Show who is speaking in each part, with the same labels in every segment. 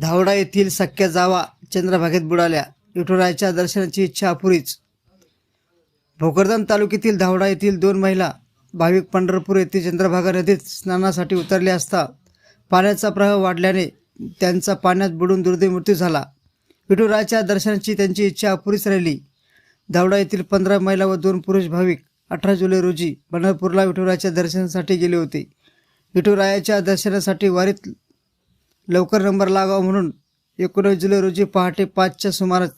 Speaker 1: धावडा येथील सख्या जावा चंद्रभागेत बुडाल्या. विठुरायाच्या दर्शनाची इच्छा अपुरीच. भोकरदन तालुक्यातील धावडा येथील दोन महिला भाविक पंढरपूर येथे चंद्रभागा नदीत स्नानासाठी उतरले असता पाण्याचा प्रवाह वाढल्याने त्यांचा पाण्यात बुडून दुर्दैव मृत्यू झाला. विठुरायाच्या दर्शनाची त्यांची इच्छा अपुरीच राहिली. धावडा येथील पंधरा महिला व दोन पुरुष भाविक अठरा जुलै रोजी पंढरपूरला विठुरायाच्या दर्शनासाठी गेले होते. विठुरायाच्या दर्शनासाठी वारीत लवकर नंबर लागावा म्हणून एकोणीस जुलै रोजी पहाटे पाचच्या सुमारास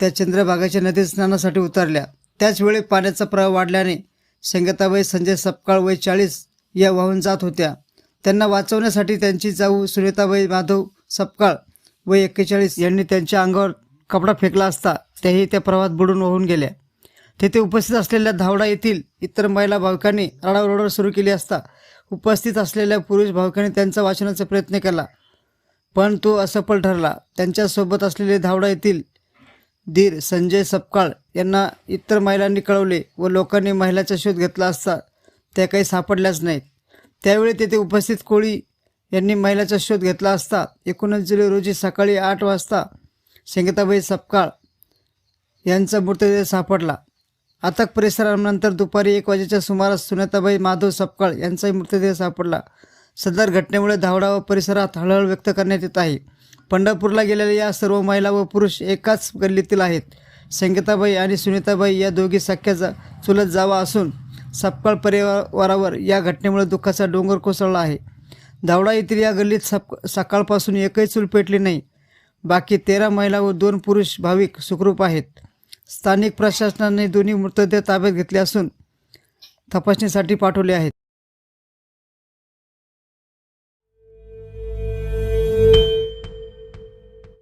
Speaker 1: त्या चंद्रभागाच्या नदीत स्नानासाठी उतरल्या. त्याचवेळी पाण्याचा प्रवाह वाढल्याने संगीताबाई संजय सपकाळ वय चाळीस या वाहून जात होत्या. त्यांना वाचवण्यासाठी त्यांची जाऊ सुनीताबाई माधव सपकाळ वय एक्केचाळीस यांनी त्यांच्या अंगावर कपडा फेकला असता त्याही त्या प्रवाहात बुडून वाहून गेल्या. तेथे उपस्थित असलेल्या धावडा येथील इतर महिला भाविकांनी रडाओरड सुरू केली असता उपस्थित असलेल्या पुरुष भाविकांनी त्यांचा वाचनाचा प्रयत्न केला. पण तो असफल ठरला. त्यांच्यासोबत असलेले धावडा येथील धीर संजय सपकाळ यांना इतर महिलांनी कळवले व लोकांनी महिलाचा शोध घेतला असता त्या काही सापडल्याच नाहीत. त्यावेळी तेथे उपस्थित कोळी यांनी महिलाचा शोध घेतला असता एकोणीस जुलै रोजी सकाळी आठ वाजता संगीताबाई सपकाळ यांचा मृतदेह सापडला. अथक परिसरानंतर दुपारी एक वाजेच्या सुमारास सुनेताबाई माधव सपकाळ यांचाही मृतदेह सापडला. सदर घटनेमुळे धावडा व परिसरात हळहळ व्यक्त करण्यात येत आहे. पंढरपूरला गेलेल्या या सर्व महिला व पुरुष एकाच गल्लीतील आहेत. संगीताबाई आणि सुनीताबाई या दोघी सख्या जा चुलत जावा असून सपकाळ परिवारावर या घटनेमुळे दुःखाचा डोंगर कोसळला आहे. धावडा येथील या गल्लीत सप सकाळपासून एकही चूल पेटली नाही. बाकी तेरा महिला व दोन पुरुष भाविक सुखरूप आहेत. स्थानिक प्रशासनाने दोन्ही मृतदेह ताब्यात घेतले असून तपासणीसाठी पाठवले आहेत.